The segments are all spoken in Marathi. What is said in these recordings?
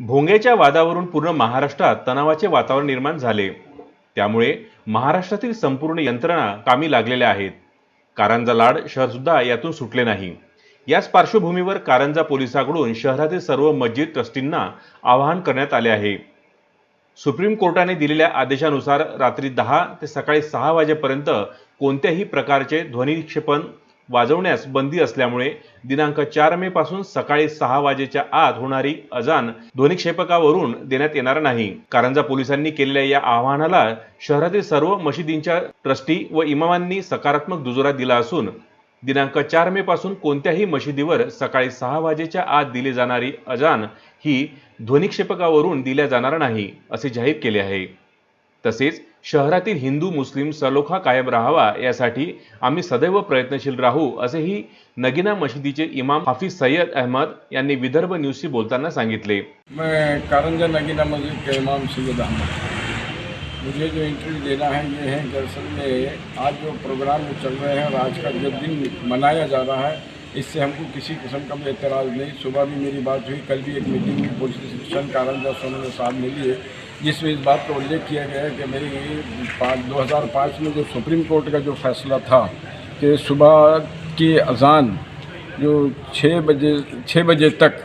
भोंग्याच्या वादावरून पूर्ण महाराष्ट्रात तणावाचे वातावरण निर्माण झाले. त्यामुळे महाराष्ट्रातील संपूर्ण यंत्रणा कामी लागलेल्या आहेत. कारंजा लाड शहरसुद्धा यातून सुटले नाही. याच पार्श्वभूमीवर कारंजा पोलिसांकडून शहरातील सर्व मस्जिद ट्रस्टींना आवाहन करण्यात आले आहे. सुप्रीम कोर्टाने दिलेल्या आदेशानुसार रात्री दहा ते सकाळी सहा वाजेपर्यंत कोणत्याही प्रकारचे ध्वनिक्षेपण वाजवण्यास बंदी असल्यामुळे दिनांक चार मे पासून सकाळी सहा वाजेच्या आत होणारी अजान ध्वनिक्षेपकावरून देण्यात येणार नाही. कारंजा पोलिसांनी केलेल्या या आवाहनाला शहरातील सर्व मशिदींच्या ट्रस्टी व इमामांनी सकारात्मक दुजोरा दिला असून दिनांक चार मे पासून कोणत्याही मशिदीवर सकाळी सहा वाजेच्या आत दिली जाणारी अजान ही ध्वनिक्षेपकावरून दिल्या जाणार नाही असे जाहीर केले आहे. तसेच शहरातील हिंदू मुस्लिम सलोखा कायम राहावा यासाठी आम्ही सदैव प्रयत्नशील राहू असेही नगिना मशिदीचे इमाम हाफिज सय्यद अहमद यांनी विदर्भ न्यूजशी बोलताना सांगितले. कारंजा नगीना मस्जिद के इमाम सैयद अहमद। मुझे जो इंटरव्यू देना है ये है दरअसल में आज जो प्रोग्राम जो चल रहे हैं और आज का जो दिन मनाया जा रहा है इससे हमको किसी किस्म का भी एतराज़ नहीं। सुबह भी मेरी बात हुई कल भी एक मीटिंग में पुलिस स्टेशन कारंजा सोनू साहब मिली है। जिसमें इस बात का उल्लेख किया गया है कि मेरी पाँच दो हज़ार पाँच में जो सुप्रीम कोर्ट का जो फैसला था कि सुबह की अजान जो छः बजे छः बजे तक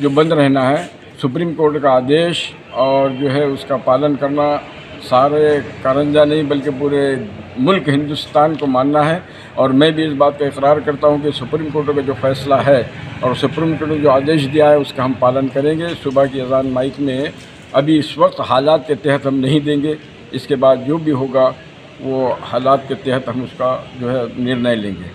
जो बंद रहना है, सुप्रीम कोर्ट का आदेश और जो है उसका पालन करना सारे कारंजा नहीं, बल्कि पूरे मुल्क हिंदुस्तान को मानना है। और मैं भी इस बात का इकरार करता हूँ कि सुप्रीम कोर्ट का जो फैसला है और सुप्रीम कोर्ट ने जो आदेश दिया है, उसका हम पालन करेंगे। सुबह की अजान माइक में अभी इस वक्त हालात के तहत हम नहीं देंगे। इसके बाद जो भी होगा वो हालात के तहत हम उसका जो है निर्णय लेंगे।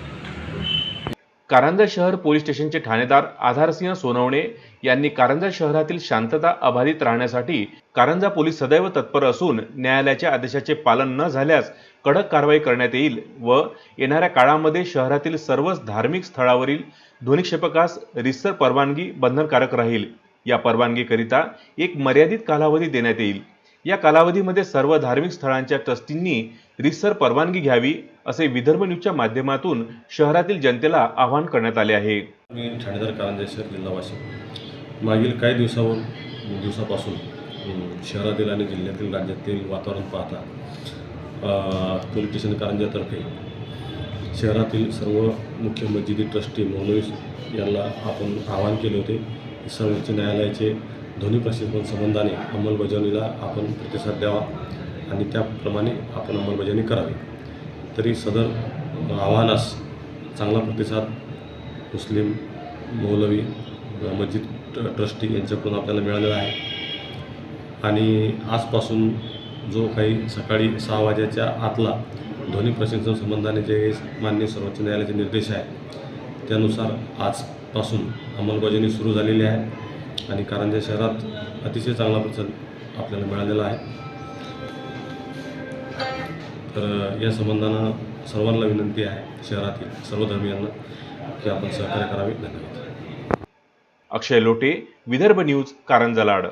कारंजा शहर पोलीस स्टेशनचे ठाणेदार आधारसिंह सोनवणे यांनी कारंजा शहरातील शांतता अबाधित राहण्यासाठी कारंजा पोलीस सदैव तत्पर असून न्यायालयाच्या आदेशाचे पालन न झाल्यास कडक कारवाई करण्यात येईल व येणाऱ्या काळामध्ये शहरातील सर्वच धार्मिक स्थळावरील ध्वनिक्षेपकास रिसर परवानगी बंधनकारक राहील. या परवानगीकरिता एक मर्यादित कालावधी देण्यात येईल. या कालावधीमध्ये सर्व धार्मिक स्थळांच्या ट्रस्टींनी रिसर परवानगी घ्यावी असे विदर्भ न्यूजच्या माध्यमातून शहरातील जनतेला आवाहन करण्यात आले आहे. मी ठाणेदार कारंजा शहर जिल्हावासी मागील काही दिवसावरून दिवसापासून शहरातील आणि जिल्ह्यातील राज्यातील वातावरण पाहता पोलीस स्टेशन कारंजातर्फे शहरातील सर्व मुख्य मस्जिदी ट्रस्टी मौलवी यांना आपण आवाहन केले होते. सर्वोच्च न्यायालयाचे ध्वनी प्रशिक्षण संबंधाने अंमलबजावणीला आपण प्रतिसाद द्यावा आणि त्याप्रमाणे आपण अंमलबजावणी करावी. तरी सदर आव्हानास चांगला प्रतिसाद मुस्लिम मौलवी मस्जिद ट्रस्टी यांच्याकडून आपल्याला मिळालेला आहे. आणि आजपासून जो काही सकाळी सहा वाजेच्या आतला ध्वनी प्रशिक्षण संबंधाने जे मान्य सर्वोच्च न्यायालयाचे निर्देश आहे त्यानुसार आज पासून अंमलबजावणी सुरू झालेली आहे आणि कारंजा शहरात अतिशय चांगला प्रतिसाद आपल्याला मिळालेला आहे. तर या संबंधानं सर्वांना विनंती आहे शहरातील सर्व धर्मियांना की आपण सहकार्य करावे. धन्यवाद. अक्षय लोटे विदर्भ न्यूज कारंजा लाड.